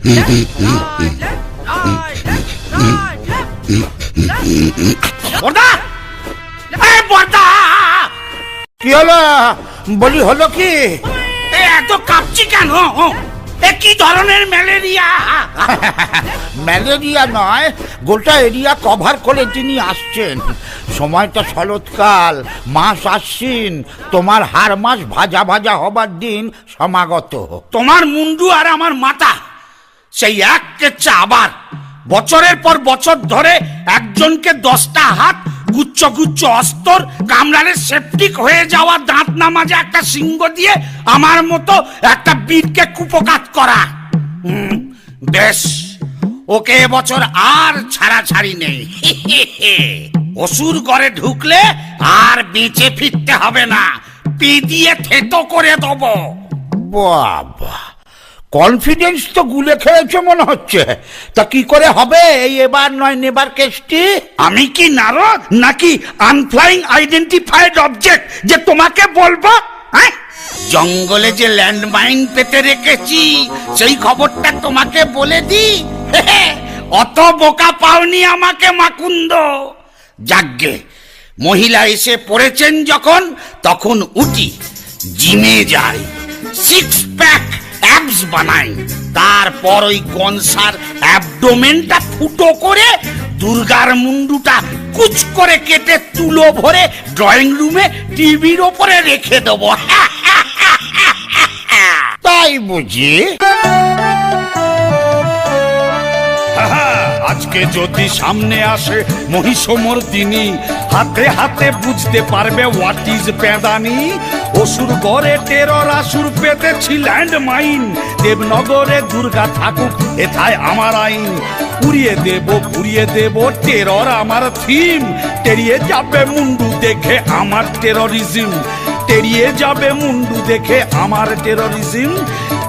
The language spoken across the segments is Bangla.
কি হলো? বলি হলো কি? এ এত কাঁপছি কেন? কি ধরনের ম্যালেরিয়া? ম্যালেরিয়া নয় গোটা এরিয়া কভার করে তিনি আসছেন। সময়টা শরৎকাল মাস আশ্বিন তোমার হার মাস ভাজা ভাজা হবার দিন সমাগত। তোমার মুন্ডু আর আমার মাথা সেই এক কেচ্ছা আবার। বছরের পর বছর ধরে একজনকে দশটা হাত গুচ্ছ গুচ্ছ অস্তর কামরারে সেপটিক হয়ে যাওয়া দাঁত নামাজে একটা সিংহ দিয়ে আমার মতো একটা বীরকে কুপকাত করা। বেশ, ওকে এবছর আর ছাড়াছাড়ি নেই। অসুর ঘরে ঢুকলে আর বেঁচে ফিরতে হবে না। পি দিয়ে থেতো করে দেবো। বাবা। কনফিডেন্স তো গুলে খেয়েছে মনে হচ্ছে। তা কি করে হবে? এই এবার নয়, নেবার কেসটি আমি কি নারদ? নাকি আনফ্লাইং আইডেন্টিফাইড অবজেক্ট যে তোমাকে বলব? হ্যাঁ? জঙ্গলে যে ল্যান্ডমাইন পেতে রেখেছি, সেই খবরটা তোমাকে বলে দি অত বোকা পাওনি আমাকে মাকুন্দ। যাগ্গে, মহিলা এসে পড়েছেন যখন, তখন উঠি, জিমে যাই। সিক্স প্যাক অ্যাবস বানাই। তারপর ওই কনসার অ্যাবডোমেনটা ফুটো করে দুর্গার মুন্ডুটা কুচ করে কেটে তুলো ভরে ড্রয়িং রুমে টিভির ওপরে রেখে দেবো। তাই বুঝি? আজকে যদি সামনে আসে মহিষমর্দিনী, হাতে হাতে বুঝতে পারবে হোয়াট ইজ পেদানি অসুর গড়ে টেরর আসুর পেতেছি ল্যান্ড মাইন দেবনগরে দুর্গা ঠাকুর এথায় আমার আইন। উড়িয়ে দেব, পুড়িয়ে দেব টেরর আমার থিম। টেরিয়ে যাবে মুন্ডু দেখে আমার টেররিজম টেরিয়ে যাবে মুন্ডু দেখে আমার টেররিজম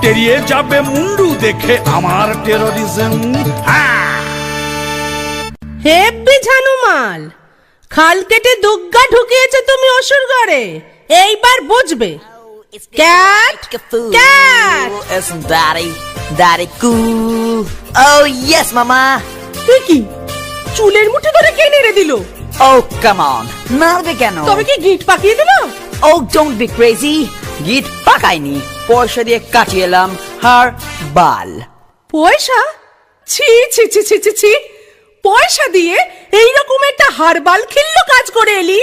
টেরিয়ে যাবে মুন্ডু দেখে আমার টেররিজম হেব্বি ঝানুমাল খাল কেটে দুগ্গা ঢুকিয়েছে তুমি অসুর ঘরে। এইবার বুঝবে Cat! Cat! It's daddy, daddy cool. Oh yes, mama. তুই কি চুলের মুঠি ধরে কে নেড়ে দিল Oh come on, মারবে কেন? তবে কি গিট পাকিয়ে দিল Oh don't be crazy. গিট পাকাইনি পয়সা দিয়ে কাটিয়ে এলাম হার বাল পয়সা ছি ছি ছি ছি ছি ছি পয়সা দিয়ে এইরকম একটা হারবাল খিল্ল কাজ করে এলি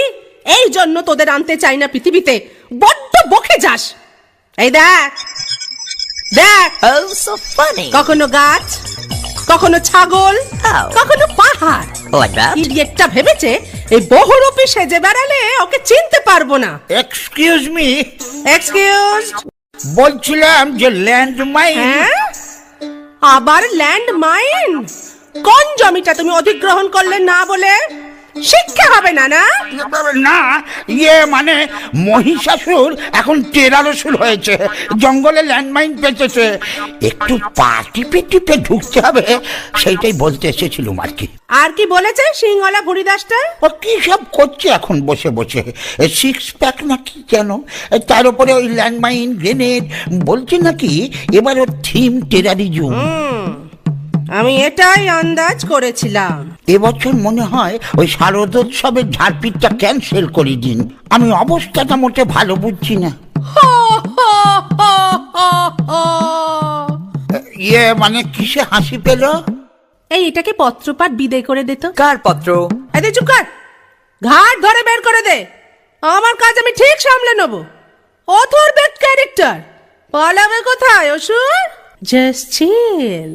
এই জন্য তোদের আনতে চাই না পৃথিবীতে। বড্ড বকে যাস। এই দেখ। দেখ। Oh. কখনো গাছ কখনো ছাগল কখনো পাহাড়। ইডিয়েটটা ভেবেছে এই বহুরূপী সেজে বেড়ালে ওকে চিনতে পারব না। এক্সকিউজ মি এক্সকিউজ বলছিলাম যে ল্যান্ড মাইন হ্যাঁ? আবার ল্যান্ড মাইন কোন জমিটা তুমি অধিগ্রহণ করলে না বলে? শিক্ষা হবে না না? না ইয়ে মানে মহিষাসুর এখন টেরারসুর হয়েছে জঙ্গলে ল্যান্ডমাইন পেতেছে একটু পা টিপে টিপে ঢুকতে হবে সেইটাই বলতে এসেছিলুম আর কি। আর কি বলেছে সিংহলা ভুড়িদাসটা ও কি সব করছে এখন বসে বসে? সিক্স প্যাক নাকি কেন তার উপরে ওই ল্যান্ডমাইন গ্রেনেড বলছে নাকি এবার ওর থিম টেরারিজম আমি এটাই আন্দাজ করেছিলাম। এবছর মনে হয় ওই শারদোৎসবের ঝাড়পিটটা ক্যান্সেল করে দিন। আমি অবস্থাটা মোটে ভালো বুঝছি না। ইয়ে মানে কিসে হাসি পেল? এই এটাকে পত্রপাঠ বিদায় করে দে তো। কার পত্র? এদের চুপ কর। ঘাট ধরে বের করে দে। আমার কাজ আমি ঠিক সামলে নেব। অথর বেট ক্যারেক্টার পালাবে কোথায় অসুর? জাস্ট চিল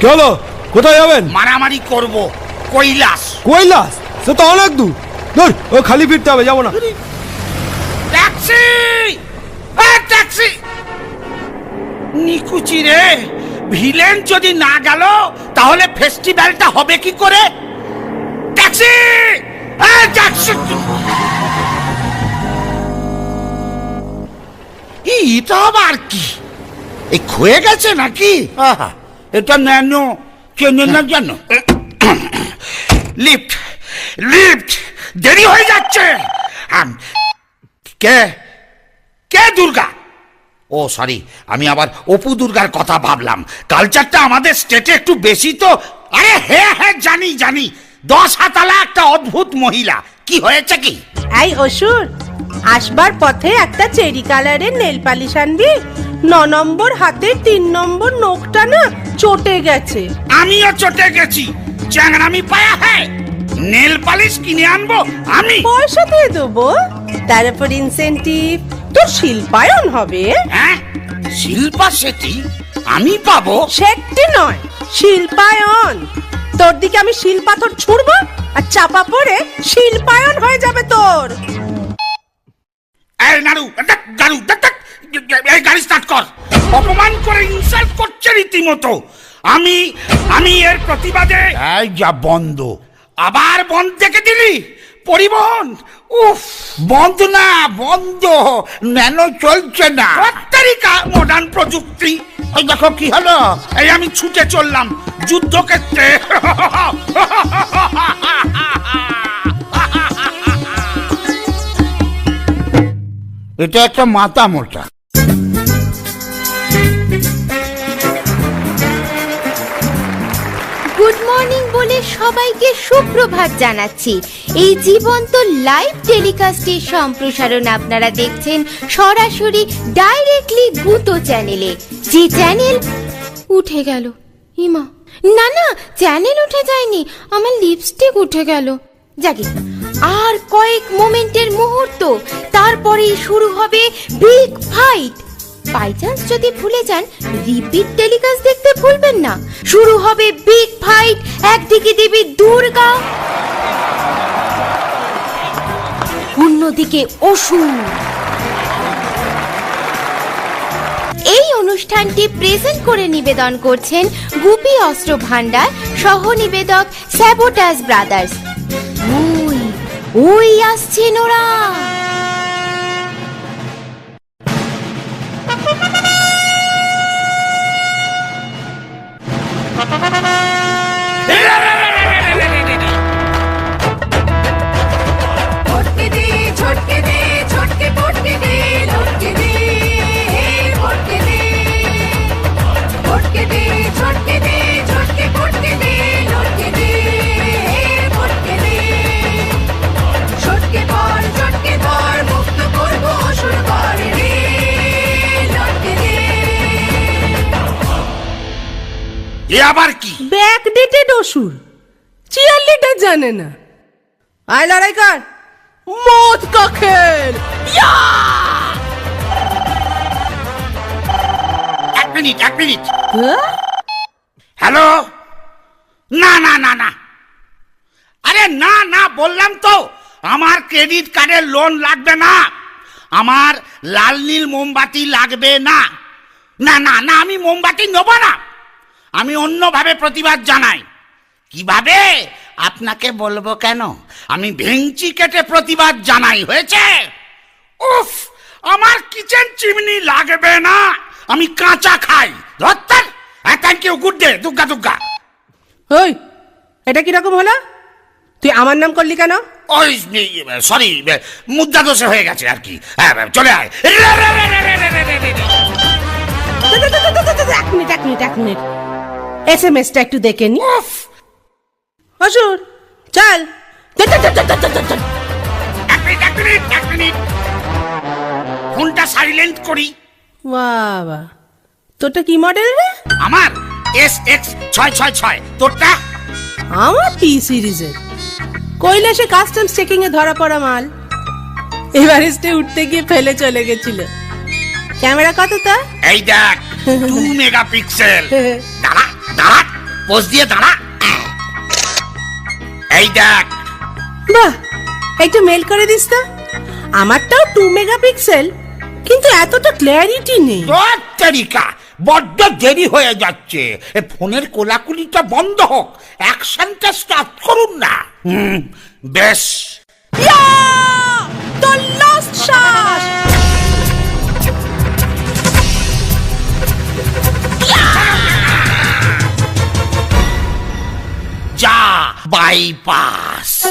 কি হলো? কোথায় যাবেন? মারামারি করব কৈলাস। কৈলাস? সে তো অনেক দূর। ধর ও খালি ফিরতে হবে যাব না। ট্যাক্সি ট্যাক্সি নিকুচি রে। ভিলেন যদি না গেল, তাহলে ফেস্টিভ্যালটা হবে কি করে? ট্যাক্সি কি? এই গেছে নাকি? এটা লিফট দেরি হয়ে যাচ্ছে। কে? কে দুর্গা? ও সরি আমি আবার অপু দুর্গার কথা ভাবলাম। কালচারটা আমাদের স্টেটে একটু বেশি তো। আরে হ্যাঁ হ্যাঁ জানি জানি। দশ হাতালা একটা অদ্ভুত মহিলা। কি হয়েছে কি? এই অসুর আসবার পথে একটা চেরি কালারের নেল পালিশ আনবি। ন নম্বর হাতের তিন নম্বর নখটা না চটে গেছে। আমিও চটে গেছি। চ্যাংরামি পায়া হ্যাঁ নেল পালিশ কিনে আনব আমি। পয়সা দিয়ে দেবো। তারপর ইনসেন্টিভ তোর শিল্পায়ন হবে। হ্যাঁ? শিল্পা সেটি আমি পাবো। সেটি নয় শিল্পায়ন। তোর দিকে আমি শিলপাথর ছুড়বো আর চাপা পড়ে শিল্পায়ন হয়ে যাবে তোর। এই নাড়ু দেখ, নাড়ু দেখ, দেখ, এই গাড়ি স্টার্ট কর। অপমান করে ইনসাল্ট করছে রীতিমতো। আমি আমি এর প্রতিবাদে এই যা বন্ধ। আবার বন্ধ থেকে দিলি? পরিবহন উফ বন্ধ না বন্ধ, ন্যানো চলছে না। তারিকা মডার্ন প্রযুক্তি। ওই দেখো কি হলো? এই আমি ছুটে চললাম যুদ্ধক্ষেত্রে। এটা একটা মাতা মোটা বলে সবাইকে সুপ্রভাত জানাচ্ছি। এই জীবন্ত লাইভ টেলিকাস্টের সম্প্রসারণ আপনারা দেখছেন সরাসরি ডাইরেক্টলি গুতো চ্যানেলে যে চ্যানেল উঠে গেল ইমা না না চ্যানেল উঠে যায়নি আমার লিপস্টিক উঠে গেল। যাকে আর কয়েক মোমেন্টের মুহূর্ত তারপরেই শুরু হবে বিগ ফাইট বাই চান্স যদি ভুলে যান রিপিট টেলিকাস্ট দেখতে ভুলবেন না। শুরু হবে বিগ ফাইট একদিকে দুর্গা। অন্যদিকে অসুর। এই অনুষ্ঠানটি প্রেজেন্ট করে নিবেদন করছেন গুপি অস্ত্র ভান্ডার সহ নিবেদক স্যাবোটাস ব্রাদার্স। ওই ওই আসছেন ওরা এ আবার কি? ব্যাকডেটেড অসুর চিয়ার লিডার জানে না। আয় লড়াই কর। মত কা খেল! এক মিনিট এক মিনিট। হ্যাঁ? হ্যালো? না না না না। আরে না না বললাম তো আমার ক্রেডিট কার্ডের লোন লাগবে না। আমার লাল নীল মোমবাতি লাগবে না। না না না আমি মোমবাতি নেব না। আমি অন্যভাবে প্রতিবাদ জানাই। কীভাবে? আপনাকে বলব কেন? আমি ভেংচি কেটে প্রতিবাদ জানাই হয়েছে? উফ আমার কিচেন চিমনি লাগবে না। আমি কাঁচা খাই। ধরতেন। হ্যাঁ thank you good day Dugga Dugga. ওই এটা কীরকম হলো? তুই আমার নাম করলি কেন? ওই সরি মুদ্রা দোষে হয়ে গেছে আর কি। হ্যাঁ চলে আয়। এক মিনিট এক মিনিট এক মিনিট। এস এম এসটা একটু দেখে নি। অসুর চল। এক মিনিট এক মিনিট এক মিনিট। ফোনটা সাইলেন্ট করি। বাবা তোরটা কি মডেল রে? আমার এস এক্স ছয় ছয় ছয় তোরটা? আমার পি সিরিজের কৈলাসে কাস্টমস চেকিং এ ধরা পড়া মাল। এভারেস্টে উঠতে গিয়ে ফেলে চলে গেছিল। ক্যামেরা কত তা? এই দেখ টু মেগাপিক্সেল। দাঁড়া দাঁড়া পোজ দিয়ে দাঁড়া। এই দেখ। বাহ একটু মেল করে দিস তো। আমারটাও টু মেগাপিক্সেল কিন্তু এতটা ক্ল্যারিটি নেই। তোর বড্ড দেরি হয়ে যাচ্ছে। এ ফোনের কোলাকুলিটা বন্ধ হোক অ্যাকশনটা স্টার্ট করুন না। হুম বেশ। ইয়া! Last bypass.